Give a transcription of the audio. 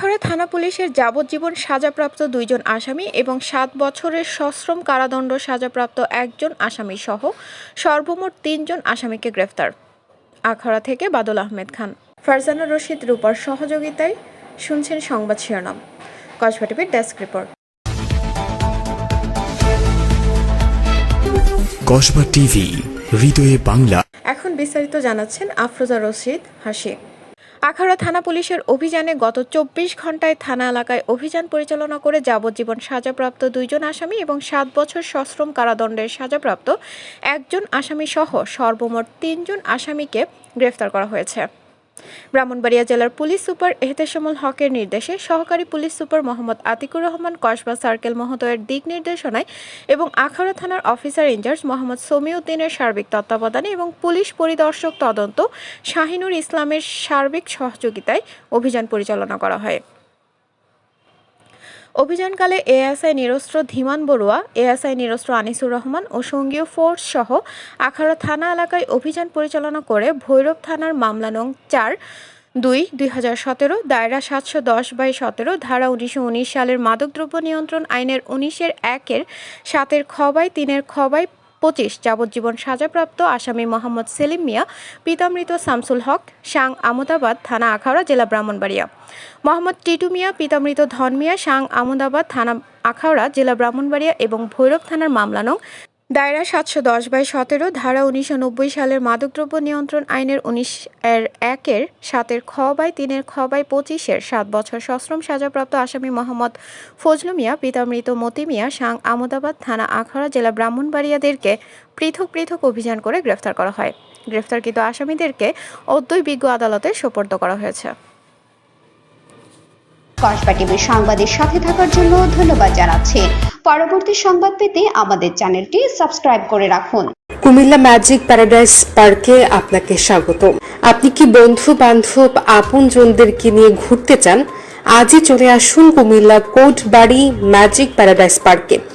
থানা পুলিশের যাবজ্জীবন সাজাপ্রাপ্ত দুইজন আসামি এবং সাত বছরের সশ্রম কারাদণ্ড সাজাপ্রাপ্ত একজন আসামি সহ সর্বমোট তিনজন আসামিকে গ্রেফতার। আখাড়া থেকে বাদল আহমেদ খান ফারজানা রশিদ রূপার সহযোগিতায় শুনছেন সংবাদ শিরোনাম। কসবা টিভির ডেস্ক রিপোর্ট। কসবা টিভি হৃদয়ে বাংলা। এখন বিস্তারিত জানাচ্ছেন আফরোজা রশিদ হাসি। আখাড়া থানা পুলিশের অভিযানে গত চব্বিশ ঘন্টায় থানা এলাকায় অভিযান পরিচালনা করে যাবজ্জীবন সাজাপ্রাপ্ত দুইজন আসামি এবং সাত বছর সশ্রম কারাদণ্ডের সাজাপ্রাপ্ত একজন আসামি সহ সর্বমোট তিনজন আসামিকে গ্রেফতার করা হয়েছে। ব্রাহ্মণবাড়িয়া জেলার পুলিশ সুপার এহতেশামুল হকের নির্দেশে সহকারী police super Mohammad Atikur Rahman, Kasba circle মহোদয়ের দিক নির্দেশনায় এবং আখাড়া থানার অফিসার ইনচার্জ মোহাম্মদ সমিউদ্দিনের সার্বিক তত্ত্বাবধানে এবং পুলিশ পরিদর্শক তদন্ত শাহিনুর ইসলামের সার্বিক সহযোগিতায় অভিযান পরিচালনা করা হয়। অভিযানকালে এএসআই নিরস্ত্র ধীমান বড়ুয়া, এএসআই নিরস্ত্র আনিসুর রহমান ও সঙ্গীয় ফোর্স সহ আখাড়া থানা এলাকায় অভিযান পরিচালনা করে ভৈরব থানার মামলা নং চার দুই দুই হাজার সতেরো, দায়রা সাতশো দশ বাই সতেরো, ধারা উনিশশো উনিশ সালের মাদকদ্রব্য নিয়ন্ত্রণ আইনের উনিশের একের সাতের খবাই তিনের খবাই পঁচিশ, যাবজ্জীবন সাজাপ্রাপ্ত আসামি মোহাম্মদ সেলিম মিয়া, পিতামৃত শামসুল হক সাং আমদাবাদ থানা আখাউড়া, জেলা ব্রাহ্মণবাড়িয়া। মোহাম্মদ টিটু মিয়া, পিতামৃত ধন মিয়া সাং আমদাবাদ থানা আখাউড়া, জেলা ব্রাহ্মণবাড়িয়া এবং ভৈরব থানার মামলা নং দায়রা সাতশো দশ বাই সতেরো, ধারা উনিশশো নব্বই সালের মাদকদ্রব্য নিয়ন্ত্রণ আইনের উনিশ এর একের সাতের খ বাই তিনের খ বাই পঁচিশের সাত বছর সশ্রম সাজাপ্রাপ্ত আসামি মোহাম্মদ ফজলু মিয়া, পিতামৃত মতি মিয়া, সাং আমদাবাদ থানা আখাড়া জেলা ব্রাহ্মণবাড়িয়াদেরকে পৃথক পৃথক অভিযান করে গ্রেফতার করা হয়। গ্রেফতারকৃত আসামিদেরকে অদ্বৈ বিজ্ঞ আদালতে সোপর্দ করা হয়েছে। কসবা টিভির সংবাদের সাথে থাকার জন্য ধন্যবাদ জানাচ্ছি। পরবর্তী সংবাদ পেতে আমাদের চ্যানেলটি সাবস্ক্রাইব করে রাখুন। কুমিল্লা ম্যাজিক প্যারাডাইস পার্কে আপনাকে স্বাগত আপনি কি বন্ধু বান্ধব আপন জনদেরকে নিয়ে ঘুরতে চান? আজই চলে আসুন Cumilla Kotbari magic paradise পার্কে।